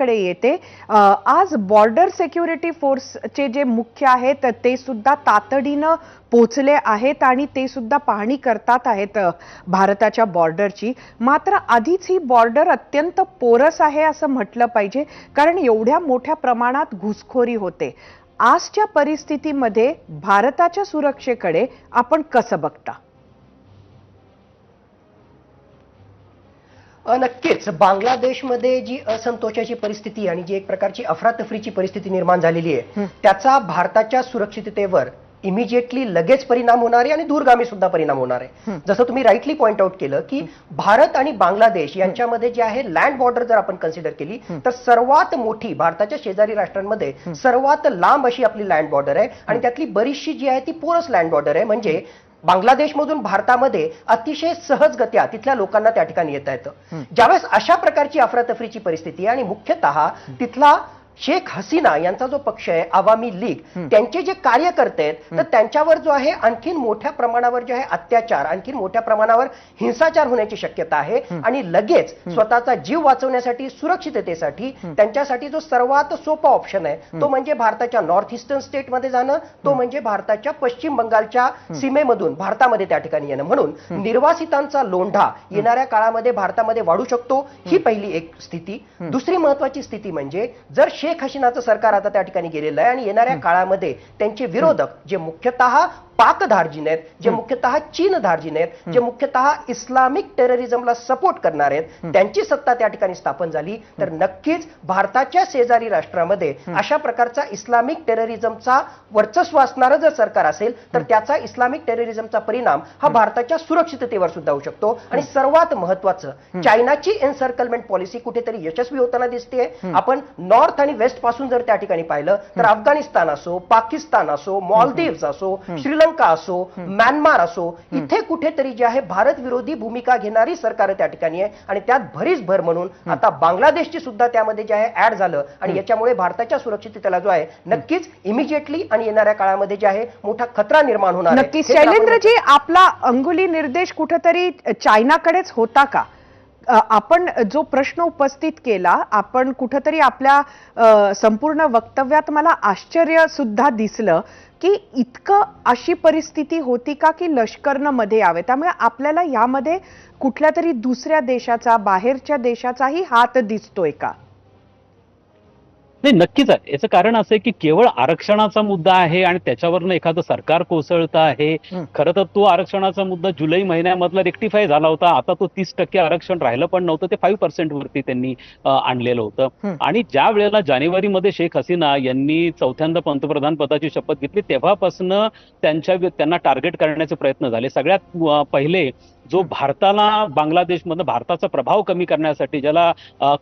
तुमच्याकडे येते. आज बॉर्डर सेक्युरिटी फोर्सचे जे मुख्य आहेत ते सुद्धा तातडीनं पोचले आहेत आणि ते सुद्धा पाहणी करतात आहेत भारताच्या बॉर्डरची मात्र आधीच ही बॉर्डर अत्यंत पोरस आहे असं म्हटलं पाहिजे कारण एवढ्या मोठ्या प्रमाणात घुसखोरी होते. आजच्या परिस्थितीमध्ये भारताच्या सुरक्षेकडे आपण कसं बघता? नक्कीच. बांगलादेशमध्ये जी असंतोषाची परिस्थिती आणि जी एक प्रकारची अफरातफरीची परिस्थिती निर्माण झालेली आहे त्याचा भारताच्या सुरक्षिततेवर इमिजिएटली लगेच परिणाम होणार आहे आणि दूरगामी सुद्धा परिणाम होणार आहे. जसं तुम्ही राईटली पॉइंट आउट केलं की भारत आणि बांगलादेश यांच्यामध्ये जे आहे लँड बॉर्डर जर आपण कन्सिडर केली तर सर्वात मोठी भारताच्या शेजारी राष्ट्रांमध्ये सर्वात लांब अशी आपली लँड बॉर्डर आहे आणि त्यातली बरीचशी जी आहे ती पोरस लँड बॉर्डर आहे. म्हणजे बांगलादेशमधून भारतामध्ये अतिशय सहजगत्या तिथल्या लोकांना त्या ठिकाणी येता येतं. ज्यावेळेस अशा प्रकारची अफरातफरीची परिस्थिती आणि मुख्यतः तिथला शेख हसीना यांचा जो पक्ष आहे आवामी लीग त्यांचे जे कार्यकर्ते आहेत तर त्यांच्यावर जो आहे आणखीन मोठ्या प्रमाणावर जे आहे अत्याचार आणखीन मोठ्या प्रमाणावर हिंसाचार होण्याची शक्यता आहे. आणि लगेच स्वतःचा जीव वाचवण्यासाठी सुरक्षिततेसाठी त्यांच्यासाठी जो सर्वात सोपा ऑप्शन आहे तो म्हणजे भारताच्या नॉर्थ ईस्टर्न स्टेटमध्ये जाणं तो म्हणजे भारताच्या पश्चिम बंगालच्या सीमेमधून भारतामध्ये त्या ठिकाणी येणं. म्हणून निर्वासितांचा लोंढा येणाऱ्या काळामध्ये भारतामध्ये वाढू शकतो ही पहिली एक स्थिती. दुसरी महत्वाची स्थिती म्हणजे जर शेख हसीनाचं सरकार आता त्या ठिकाणी गेलेलं आहे आणि येणाऱ्या काळामध्ये त्यांचे विरोधक जे मुख्यतः पाक धार्जिन आहेत जे मुख्यतः चीन धार्जिन आहेत जे मुख्यतः इस्लामिक टेररिझमला सपोर्ट करणार आहेत त्यांची सत्ता त्या ठिकाणी स्थापन झाली. तर नक्कीच भारताच्या शेजारी राष्ट्रामध्ये अशा प्रकारचा इस्लामिक टेररिझमचा वर्चस्व असणारं जर सरकार असेल तर त्याचा इस्लामिक टेररिझमचा परिणाम हा भारताच्या सुरक्षिततेवर सुद्धा होऊ शकतो. आणि सर्वात महत्वाचं चायनाची एन्सर्कलमेंट पॉलिसी कुठेतरी यशस्वी होताना दिसते आपण नॉर्थ आणि वेस्टपासून जर त्या ठिकाणी पाहिलं तर अफगाणिस्तान असो पाकिस्तान असो मॉलदीव्स असो श्रीलंका असो म्यानमार असो इथे कुठेतरी जे आहे भारत विरोधी भूमिका घेणारी सरकार त्या ठिकाणी आहे. आणि त्यात भरीच भर म्हणून आता बांगलादेशची सुद्धा त्यामध्ये जे आहे ऍड झालं. आणि याच्यामुळे भारताच्या सुरक्षिततेला जो आहे नक्कीच इमिजिएटली आणि येणाऱ्या काळामध्ये जे आहे मोठा खतरा निर्माण होणार शैलेंद्रजी आपला अंगुली निर्देश कुठेतरी चायनाकडेच होता का? आपण जो प्रश्न उपस्थित केला आपण कुठंतरी आपल्या संपूर्ण वक्तव्यात मला आश्चर्य सुद्धा दिसलं की इतकं अशी परिस्थिती होती का की लष्करनं मध्ये यावे. त्यामुळे आपल्याला यामध्ये कुठल्या तरी दुसऱ्या देशाचा बाहेरच्या देशाचाही हात दिसतोय का? नाही नक्कीच आहे. याचं कारण असं आहे की केवळ आरक्षणाचा मुद्दा आहे आणि त्याच्यावरनं एखादं सरकार कोसळतं आहे. खरं तर तो आरक्षणाचा मुद्दा जुलै महिन्यामधला रेक्टिफाय झाला होता. आता तो तीस टक्के आरक्षण राहिलं पण नव्हतं. ते फाईव्ह पर्सेंट वरती त्यांनी आणलेलं होतं. आणि ज्या वेळेला जानेवारीमध्ये शेख हसीना यांनी चौथ्यांदा पंतप्रधान पदाची शपथ घेतली तेव्हापासून त्यांच्या त्यांना टार्गेट करण्याचे प्रयत्न झाले. सगळ्यात पहिले जो भारताला बांगलादेशमधनं भारताचा प्रभाव कमी करण्यासाठी ज्याला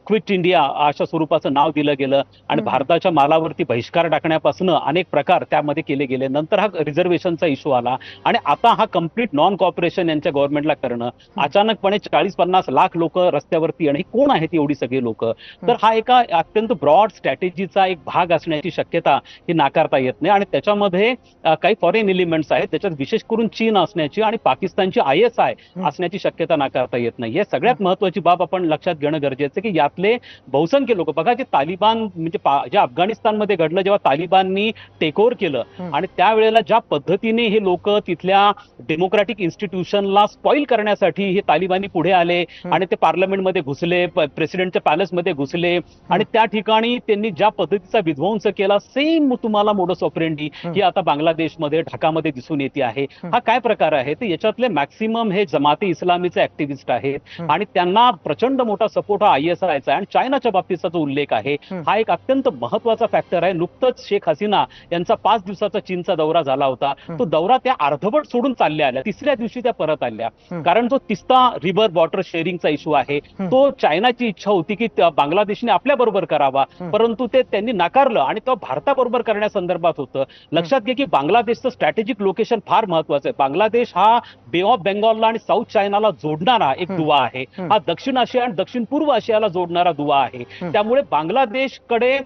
क्विट इंडिया अशा स्वरूपाचं नाव दिलं गेलं आणि. भारताच्या मालावरती बहिष्कार टाकण्यापासून अनेक प्रकार त्यामध्ये केले गेले नंतर हा रिझर्वेशनचा इश्यू आला आणि आता हा कंप्लीट नॉन कॉपरेशन यांच्या गव्हर्नमेंटला करणं अचानकपणे चाळीस पन्नास लाख लोक रस्त्यावरती येणं ही कोण आहेत एवढी सगळी लोक तर हा एका अत्यंत ब्रॉड स्ट्रॅटेजीचा एक भाग असण्याची शक्यता ही नाकारता येत नाही आणि त्याच्यामध्ये काही फॉरेन एलिमेंट्स आहेत त्याच्यात विशेष करून चीन असण्याची आणि पाकिस्तानची आय एस आय. असण्याची शक्यता नाकारता येत नाही. हे सगळ्यात महत्वाची बाब आपण लक्षात घेणं गरजेचं आहे की यातले बहुसंख्य लोक बघा जे तालिबान म्हणजे जे अफगाणिस्तानमध्ये घडलं जेव्हा तालिबाननी टेक ओव्हर केलं. आणि त्यावेळेला ज्या पद्धतीने हे लोक तिथल्या डेमोक्रॅटिक इन्स्टिट्यूशनला स्पॉईल करण्यासाठी हे तालिबानी पुढे आले आणि ते पार्लमेंटमध्ये घुसले प्रेसिडेंटच्या पॅलेसमध्ये घुसले आणि त्या ठिकाणी त्यांनी ज्या पद्धतीचा विध्वंस केला सेम तुम्हाला मोडस ऑपरेंडी ही आता बांगलादेशमध्ये ढाकामध्ये दिसून येते आहे. हा काय प्रकार आहे? तर याच्यातले मॅक्सिमम हे जमाते इस्लामीचे ऍक्टिव्हिस्ट आहेत. आणि त्यांना प्रचंड मोठा सपोर्ट हा आय एस आयचा आणि चायनाच्या बाबतीचा जो उल्लेख आहे. हा एक अत्यंत महत्त्वाचा फॅक्टर आहे. नुकतंच शेख हसीना यांचा पाच दिवसाचा चीनचा दौरा झाला होता. तो दौरा त्या अर्धवट सोडून चालल्या आल्या. तिसऱ्या दिवशी त्या परत आल्या. कारण जो तिस्ता रिव्हर वॉटर शेअरिंगचा इश्यू आहे. तो चायनाची इच्छा होती की बांगलादेशने आपल्या बरोबर करावा. परंतु ते त्यांनी नाकारलं आणि तो भारताबरोबर करण्यासंदर्भात होतं. लक्षात घ्या की बांगलादेशचं स्ट्रॅटेजिक लोकेशन फार महत्वाचं आहे. बांगलादेश हा बे ऑफ बेंगॉलला आणि साऊथ चायनाला जोडणारा एक. दुवा आहे. हा दक्षिण आशिया आणि दक्षिण पूर्व आशियाला जोडणारा दुवा आहे. त्यामुळे बांगलादेशकडे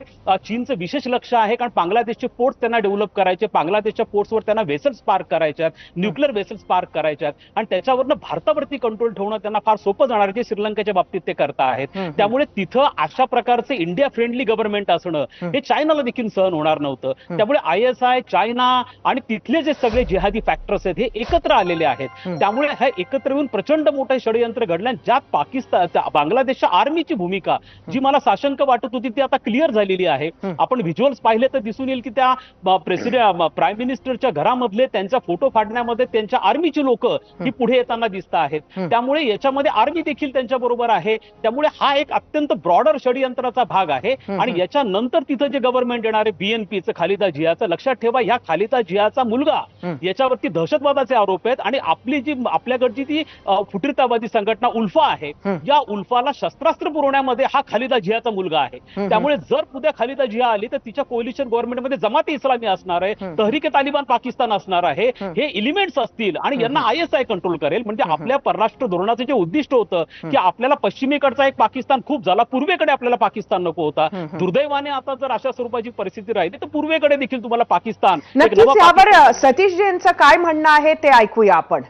चीनचं विशेष लक्ष आहे कारण बांगलादेशचे पोर्ट त्यांना डेव्हलप करायचे बांगलादेशच्या पोर्ट्सवर त्यांना वेसल्स पार्क करायच्यात न्यूक्लिअर वेसल्स पार्क करायच्यात आणि त्याच्यावरनं भारतावरती कंट्रोल ठेवणं त्यांना फार सोपं जाणार आहे, जे श्रीलंकेच्या बाबतीत ते करता आहेत. त्यामुळे तिथं अशा प्रकारचे इंडिया फ्रेंडली गव्हर्नमेंट असणं. हे चायनाला देखील सहन होणार नव्हतं त्यामुळे आय एस आय चायना आणि तिथले जे सगळे जिहादी फॅक्टर्स आहेत हे एकत्र आलेले आहेत. त्यामुळे हे एकत्र येऊन प्रचंड मोठं षडयंत्र घडलं आणि ज्यात पाकिस्तान बांगलादेशच्या आर्मीची भूमिका जी मला साशंक वाटत होती ती आता क्लिअर झालेली आहे. आपण व्हिज्युअल्स पाहिले तर दिसून येईल की त्या प्रेसिडेंट प्राईम मिनिस्टरच्या घरामधले त्यांचा फोटो फाडण्यामध्ये त्यांच्या आर्मीची लोक ही पुढे येताना दिसत आहेत. त्यामुळे याच्यामध्ये आर्मी देखील त्यांच्या बरोबर आहे त्यामुळे हा एक अत्यंत ब्रॉडर षडयंत्राचा भाग आहे. आणि याच्यानंतर तिथं जे गव्हर्नमेंट येणार आहे बीएनपीचं खालिदा जियाचं लक्षात ठेवा ह्या खालिदा जियाचा मुलगा. याच्यावरती दहशतवादाचे आरोप आहेत आणि आपली जी आपल्याकडची ती अ, फुटीरतावादी संघटना उल्फा आहे. या उल्फाला शस्त्रास्त्र पुरवण्यामध्ये हा खालिदा जियाचा मुलगा आहे. त्यामुळे जर उद्या खालिदा जिया आली तर तिच्या कोलिशन गव्हर्नमेंटमध्ये जमाती इस्लामी असणार आहे. तहरीके तालिबान पाकिस्तान असणार आहे. हे एलिमेंट्स असतील आणि यांना आय एस आय कंट्रोल करेल म्हणजे आपल्या परराष्ट्र धोरणाचं जे उद्दिष्ट होतं की आपल्याला पश्चिमेकडचा एक पाकिस्तान खूप झाला पूर्वेकडे आपल्याला पाकिस्तान नको होता. दुर्दैवाने आता जर अशा स्वरूपाची परिस्थिती राहिली तर पूर्वेकडे देखील तुम्हाला पाकिस्तान पाकिस्तान- सतीशजींचं काय म्हणणं आहे ते ऐकूया आपण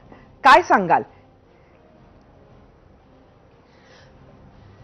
काय सांगाल?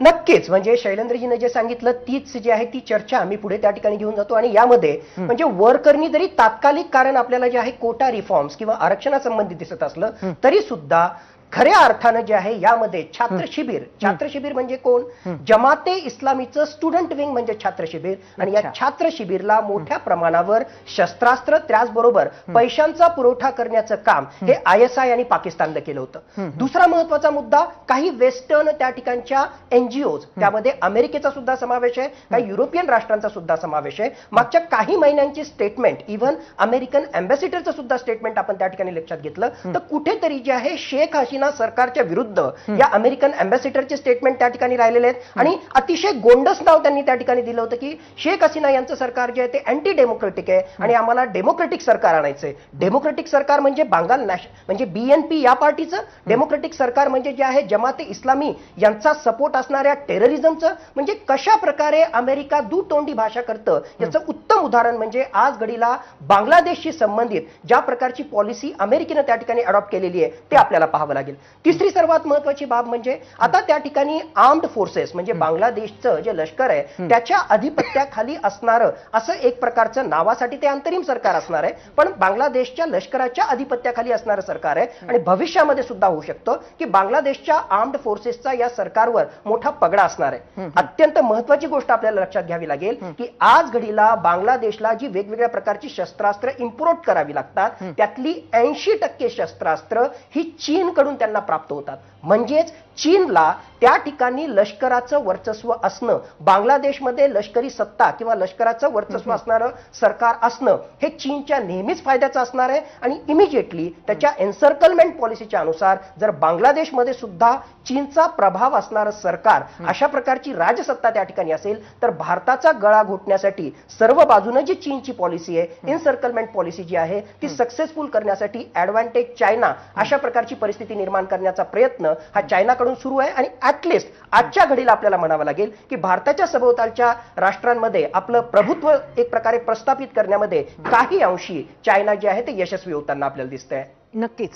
नक्कीच. म्हणजे शैलेंद्रजीने जे सांगितलं तीच जी आहे ती चर्चा आम्ही पुढे त्या ठिकाणी घेऊन जातो. आणि यामध्ये म्हणजे वर्करनी जरी तात्कालिक कारण आपल्याला जे आहे कोटा रिफॉर्म्स किंवा आरक्षणासंबंधित दिसत असलं तरी सुद्धा खऱ्या अर्थानं जे आहे यामध्ये छात्र शिबिर. छात्र शिबिर म्हणजे कोण? जमाते इस्लामीचं स्टुडंट विंग म्हणजे छात्र शिबिर. आणि या. छात्र शिबिरला मोठ्या प्रमाणावर शस्त्रास्त्र त्याचबरोबर पैशांचा पुरवठा करण्याचं काम हे. आय एस आय आणि पाकिस्ताननं केलं होतं. दुसरा महत्त्वाचा मुद्दा काही वेस्टर्न त्या ठिकाणच्या एनजीओ त्यामध्ये अमेरिकेचा सुद्धा समावेश आहे काही युरोपियन राष्ट्रांचा सुद्धा समावेश आहे. मागच्या काही महिन्यांची स्टेटमेंट इव्हन अमेरिकन अँबॅसिडरचं सुद्धा स्टेटमेंट आपण त्या ठिकाणी लक्षात घेतलं. तर कुठेतरी जे आहे शेख हसीना सरकारच्या विरुद्ध या अमेरिकन अँबॅसिडरचे स्टेटमेंट त्या ठिकाणी राहिलेले आहेत. आणि अतिशय गोंडस नाव त्यांनी त्या ठिकाणी दिलं होतं की शेख हसीना यांचं सरकार जे आहे ते अँटी डेमोक्रेटिक आहे आणि आम्हाला डेमोक्रेटिक सरकार आणायचंय. डेमोक्रेटिक सरकार म्हणजे बांगाल नॅश म्हणजे बीएनपी या पार्टीचं डेमोक्रेटिक सरकार म्हणजे जे आहे जमाते इस्लामी यांचा सपोर्ट असणाऱ्या टेररिझमचं म्हणजे कशा प्रकारे अमेरिका दुतोंडी भाषा करतं याचं उत्तम उदाहरण म्हणजे आज घडीला बांगलादेशशी संबंधित ज्या प्रकारची पॉलिसी अमेरिकेनं त्या ठिकाणी अडॉप्ट केलेली आहे ते आपल्याला पाहावं लागेल. तिसरी सर्वात महत्वाची बाब म्हणजे आता त्या ठिकाणी आर्म्ड फोर्सेस म्हणजे बांगलादेशचं जे लष्कर आहे त्याच्या अधिपत्याखाली असणारं असं एक प्रकारचं नावासाठी ते अंतरिम सरकार असणार आहे. पण बांगलादेशच्या लष्कराच्या अधिपत्याखाली असणारं सरकार आहे. आणि भविष्यामध्ये सुद्धा होऊ शकतं की बांगलादेशच्या आर्म्ड फोर्सेसचा या सरकारवर मोठा पगडा असणार आहे. अत्यंत महत्वाची गोष्ट आपल्याला लक्षात घ्यावी लागेल की आज घडीला बांगलादेशला जी वेगवेगळ्या प्रकारची शस्त्रास्त्र इम्पोर्ट करावी लागतात त्यातली ऐंशी टक्के शस्त्रास्त्र ही चीनकडून त्यांना प्राप्त होतात. म्हणजेच चीनला त्या ठिकाणी लष्कराचं वर्चस्व असणं बांगलादेशमध्ये लष्करी सत्ता किंवा लष्कराचं वर्चस्व असणारं सरकार असणं हे चीनच्या नेहमीच फायद्याचं असणार आहे. आणि इमिजिएटली त्याच्या एन्सर्कलमेंट पॉलिसीच्या अनुसार जर बांगलादेशमध्ये सुद्धा चीनचा प्रभाव असणारं सरकार अशा प्रकारची राजसत्ता त्या ठिकाणी असेल तर भारताचा गळा घोटण्यासाठी सर्व बाजूनं जी चीनची पॉलिसी आहे इन्सर्कलमेंट पॉलिसी जी आहे ती सक्सेसफुल करण्यासाठी ऍडव्हान्टेज चायना अशा प्रकारची परिस्थिती निर्माण करण्याचा प्रयत्न हा चायनाकडून सुरू आहे आणि ऍटलिस्ट आजच्या घडीला आपल्याला म्हणावं लागेल की भारताच्या सभोवतालच्या राष्ट्रांमध्ये आपलं प्रभुत्व एक प्रकारे प्रस्थापित करण्यामध्ये काही अंशी चायना जे आहे ते यशस्वी होताना आपल्याला दिसतंय. नक्कीच.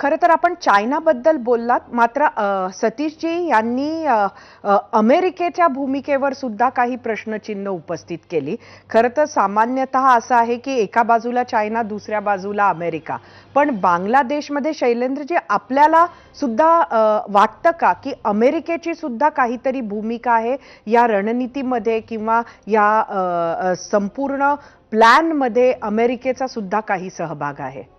खरं तर आपण चायनाबद्दल बोललात मात्र सतीशजी यांनी अमेरिकेच्या भूमिकेवर सुद्धा काही प्रश्नचिन्ह उपस्थित केली. खरं तर सामान्यतः असं आहे की एका बाजूला चायना दुसऱ्या बाजूला अमेरिका. पण बांगलादेशमध्ये शैलेंद्रजी आपल्याला सुद्धा वाटतं का की अमेरिकेची सुद्धा काहीतरी भूमिका आहे या रणनीतीमध्ये किंवा या संपूर्ण प्लॅनमध्ये अमेरिकेचा सुद्धा काही सहभाग आहे?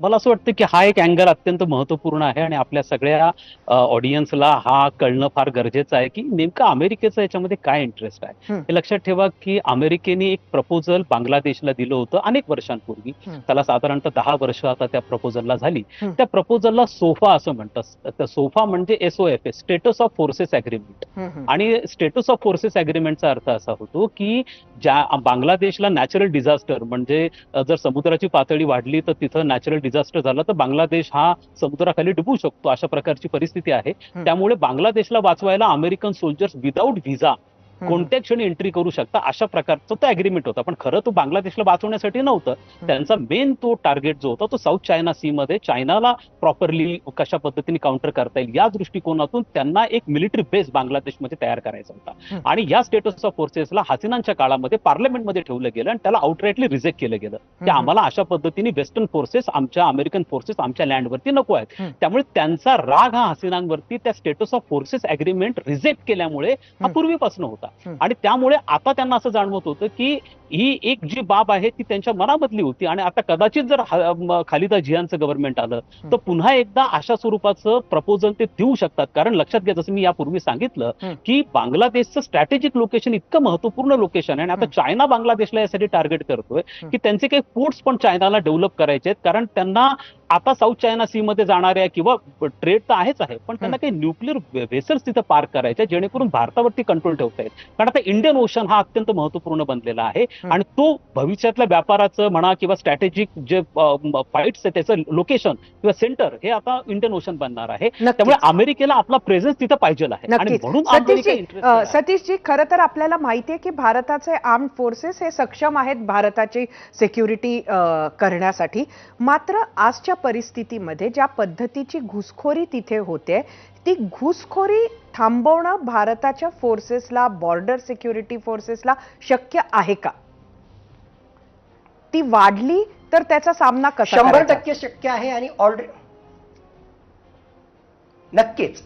मला असं वाटतं की हा एक अँगल अत्यंत महत्त्वपूर्ण आहे आणि आपल्या सगळ्या ऑडियन्सला हा कळणं फार गरजेचं आहे की नेमकं अमेरिकेचा याच्यामध्ये काय इंटरेस्ट आहे. हे लक्षात ठेवा की अमेरिकेने एक प्रपोजल बांगलादेशला दिलं होतं अनेक वर्षांपूर्वी. त्याला साधारणतः दहा वर्ष आता त्या प्रपोजलला झाली. त्या प्रपोजलला सोफा असं म्हणतात त्या सोफा म्हणजे S O F S status of forces agreement. आणि स्टेटस ऑफ फोर्सेस अग्रीमेंटचा अर्थ असा होतो की ज्या बांगलादेशला नॅचरल डिझास्टर म्हणजे जर समुद्राची पातळी वाढली तर तिथं नॅचरल डिझास्टर झालं तर बांगलादेश हा समुद्राखाली डुबू शकतो अशा प्रकारची परिस्थिती आहे. त्यामुळे बांगलादेशला वाचवायला अमेरिकन सोल्जर्स विदाऊट व्हिसा कोणत्या क्षणी एंट्री करू शकता अशा प्रकारचा तो अग्रीमेंट होता पण खरं तो बांगलादेशला वाचवण्यासाठी नव्हतं त्यांचा मेन तो टार्गेट जो होता तो साऊथ चायना सी मध्ये चायनाला प्रॉपरली कशा पद्धतीने काउंटर करता येईल या दृष्टिकोनातून त्यांना एक मिलिटरी बेस बांगलादेशमध्ये तयार करायचा होता. आणि या स्टेटस ऑफ फोर्सेसला हसिनांच्या काळामध्ये पार्लमेंटमध्ये ठेवलं गेलं आणि त्याला आउटराईटली रिजेक्ट केलं गेलं की. आम्हाला अशा पद्धतीने वेस्टर्न फोर्सेस आमच्या अमेरिकन फोर्सेस आमच्या लँडवरती नको आहेत. त्यामुळे त्यांचा राग हा हसिनांवरती त्या status of forces agreement reject केल्यामुळे हा. पूर्वीपासून होता. आणि त्यामुळे आता त्यांना असं जाणवत होतं की ही एक जी बाब आहे ती त्यांच्या मनामधली होती आणि आता कदाचित जर खालिदा जियाचं गव्हर्नमेंट आलं तर पुन्हा एकदा अशा स्वरूपाचं प्रपोजल ते देऊ शकतात कारण लक्षात घ्या जसं मी यापूर्वी सांगितलं. की बांगलादेशचं स्ट्रॅटेजिक लोकेशन इतकं महत्त्वपूर्ण लोकेशन आहे आणि आता. चायना बांगलादेशला यासाठी टार्गेट करतोय. की त्यांचे काही पोर्ट्स पण चायनाला डेव्हलप करायचे आहेत कारण त्यांना आता साऊथ चायना सी मध्ये जाणाऱ्या किंवा ट्रेड तर आहेच आहे पण त्यांना काही न्यूक्लिअर व्हेसल्स तिथं पार्क करायचे जेणेकरून भारतावरती कंट्रोल ठेवता येईल कारण आता इंडियन ओशन हा अत्यंत महत्त्वपूर्ण बनलेला आहे. आणि तो भविष्यातल्या व्यापाराचं म्हणा किंवा स्ट्रॅटेजिक जे फाईट्स आहे त्याचं लोकेशन किंवा सेंटर हे आता इंडियन ओशन बनणार आहे. त्यामुळे अमेरिकेला आपला प्रेझेन्स तिथं पाहिजे आहे. आणि म्हणून. सतीशजी खरं तर आपल्याला माहिती आहे की भारताचे आर्म फोर्सेस हे सक्षम आहेत भारताची सिक्युरिटी करण्यासाठी. मात्र आजच्या परिस्थितीमध्ये ज्या पद्धतीची घुसखोरी तिथे होते ती घुसखोरी थांबवणं भारताच्या फोर्सेसला बॉर्डर सिक्युरिटी फोर्सेसला शक्य आहे का? ती वाढली तर त्याचा सामना कसा शंभर? टक्के शक्य आहे आणि ऑलरेडी नक्कीच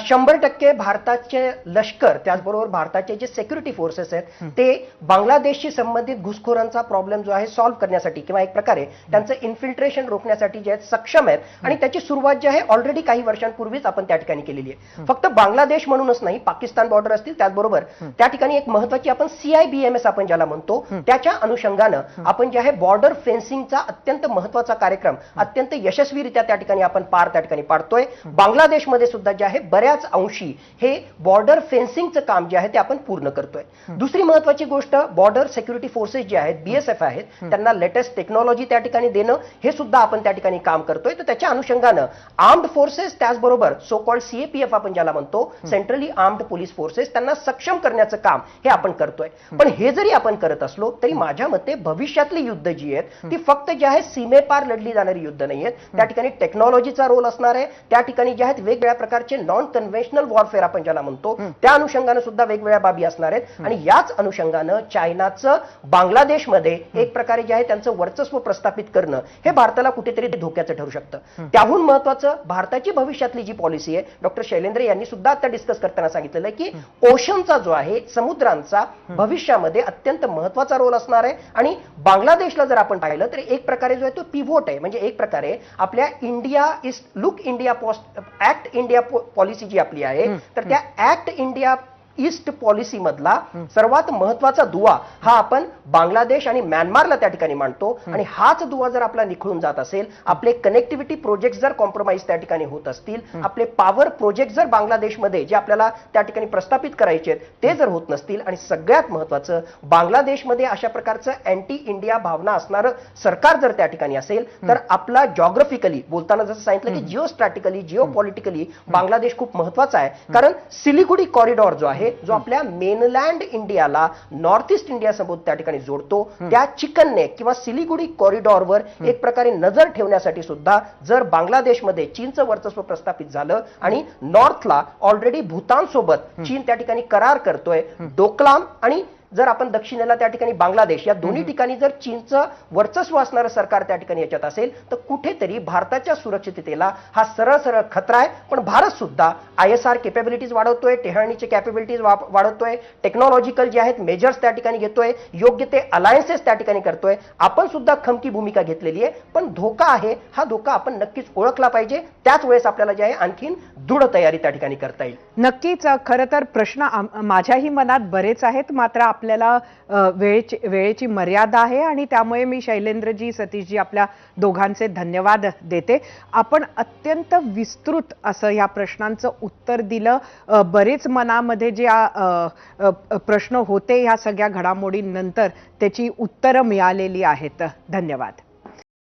शंभर टक्के भारताचे लष्कर त्याचबरोबर भारताचे जे सेक्युरिटी फोर्सेस आहेत ते बांगलादेशशी संबंधित घुसखोरांचा प्रॉब्लेम जो आहे सॉल्व्ह करण्यासाठी किंवा एक प्रकारे त्यांचं इन्फिल्ट्रेशन रोखण्यासाठी जे आहेत सक्षम आहेत. आणि त्याची सुरुवात जी आहे ऑलरेडी काही वर्षांपूर्वीच आपण त्या ठिकाणी केलेली आहे. फक्त बांगलादेश म्हणूनच नाही पाकिस्तान बॉर्डर असतील त्याचबरोबर त्या ठिकाणी एक महत्वाची आपण सीआयबीएमएस आपण ज्याला म्हणतो त्याच्या अनुषंगानं आपण जे आहे बॉर्डर फेन्सिंगचा अत्यंत महत्त्वाचा कार्यक्रम अत्यंत यशस्वीरित्या त्या ठिकाणी आपण पार त्या ठिकाणी पाडतोय. बांगलादेशमध्ये सुद्धा जे आहे बऱ्याच अंशी हे बॉर्डर फेन्सिंगचं काम जे आहे ते आपण पूर्ण करतोय. दुसरी महत्वाची गोष्ट बॉर्डर सिक्युरिटी फोर्सेस जे आहेत बीएसएफ आहेत त्यांना लेटेस्ट टेक्नॉलॉजी त्या ठिकाणी देणं हे सुद्धा आपण त्या ठिकाणी काम करतोय. तर त्याच्या अनुषंगानं आर्म्ड फोर्सेस त्याचबरोबर सो कॉल्ड सीएपीएफ आपण ज्याला म्हणतो सेंट्रली आर्म्ड पोलीस फोर्सेस त्यांना सक्षम करण्याचं काम हे आपण करतोय. पण हे जरी आपण करत असलो तरी माझ्या मते भविष्यातली युद्ध जी आहेत ती फक्त जे आहे सीमेपार लढली जाणारी युद्ध नाही आहेत त्या ठिकाणी टेक्नॉलॉजीचा रोल असणार आहे. त्या ठिकाणी जे आहेत वेगवेगळ्या प्रकारचे नॉन कन्व्हेन्शनल वॉरफेअर आपण ज्याला म्हणतो त्या अनुषंगानं सुद्धा वेगवेगळ्या बाबी असणार आहेत. आणि याच अनुषंगानं चायनाचं बांगलादेशमध्ये एक प्रकारे जे आहे त्यांचं वर्चस्व प्रस्थापित करणं हे भारताला कुठेतरी धोक्याचं ठरू शकतं. त्याहून महत्वाचं भारताची भविष्यातली जी पॉलिसी आहे डॉक्टर शैलेंद्र यांनी सुद्धा आता डिस्कस करताना सांगितलेलं आहे की ओशनचा जो आहे समुद्रांचा भविष्यामध्ये अत्यंत महत्त्वाचा रोल असणार आहे. आणि बांगलादेशला जर आपण पाहिलं तर एक प्रकारे जो आहे तो पिव्होट आहे. म्हणजे एक प्रकारे आपल्या India is look India act India policy जी आपली आहे तर त्या ऍक्ट इंडिया ईस्ट पॉलिसी मधला सर्वात महत्त्वाचा दुवा हा आपण बांगलादेश आणि म्यानमारला त्या ठिकाणी मांडतो. आणि हाच दुवा जर आपला निखळून जात असेल आपले कनेक्टिव्हिटी प्रोजेक्ट जर कॉम्प्रोमाइज त्या ठिकाणी होत असतील आपले पॉवर प्रोजेक्ट जर बांगलादेशमध्ये जे आपल्याला त्या ठिकाणी प्रस्थापित करायचे आहेत ते जर होत नसतील आणि सगळ्यात महत्वाचं बांगलादेशमध्ये अशा प्रकारचं अँटी इंडिया भावना असणारं सरकार जर त्या ठिकाणी असेल तर आपला जॉग्रफिकली बोलताना जसं सांगितलं की geo strategically geo politically Bangladesh खूप महत्त्वाचा आहे. कारण सिलिगुडी कॉरिडॉर जो आहे जो आपल्या मेनलँड इंडियाला नॉर्थ ईस्ट इंडिया सोबत त्या ठिकाणी जोडतो. त्या चिकन नेक किंवा सिलिगुडी कॉरिडॉरवर एक प्रकारे नजर ठेवण्यासाठी सुद्धा जर बांगलादेशमध्ये चीनचं वर्चस्व प्रस्थापित झालं आणि नॉर्थला ऑलरेडी भूतान सोबत चीन त्या ठिकाणी करार करतोय डोकलाम आणि जर आपण दक्षिणेला त्या ठिकाणी बांगलादेश या दोन्ही ठिकाणी जर चीनचं वर्चस्व असणारं सरकार त्या ठिकाणी याच्यात असेल तर कुठेतरी भारताच्या सुरक्षिततेला हा सरळ सरळ खतरा आहे. पण भारत सुद्धा आय एस आर केपेबिलिटीज वाढवतोय टेहळणीचे कॅपेबिलिटीज वाढवतोय टेक्नॉलॉजिकल जे आहेत मेजर्स त्या ठिकाणी घेतोय योग्य ते अलायन्सेस त्या ठिकाणी करतोय. आपण सुद्धा खमकी भूमिका घेतलेली आहे पण धोका आहे हा धोका आपण नक्कीच ओळखला पाहिजे. त्याच वेळेस आपल्याला जे आहे आणखीन दृढ तयारी त्या ठिकाणी करता येईल. नक्कीच खरं तर प्रश्न माझ्याही मनात बरेच आहेत मात्र आपल्याला वेळेची वेळेची मर्यादा आहे आणि त्यामुळे मी शैलेंद्रजी सतीशजी आपल्या दोघांचे धन्यवाद देते. आपण अत्यंत विस्तृत असं या प्रश्नांचं उत्तर दिलं. बरेच मनामध्ये जे प्रश्न होते ह्या सगळ्या घडामोडींनंतर त्याची उत्तरं मिळालेली आहेत. धन्यवाद.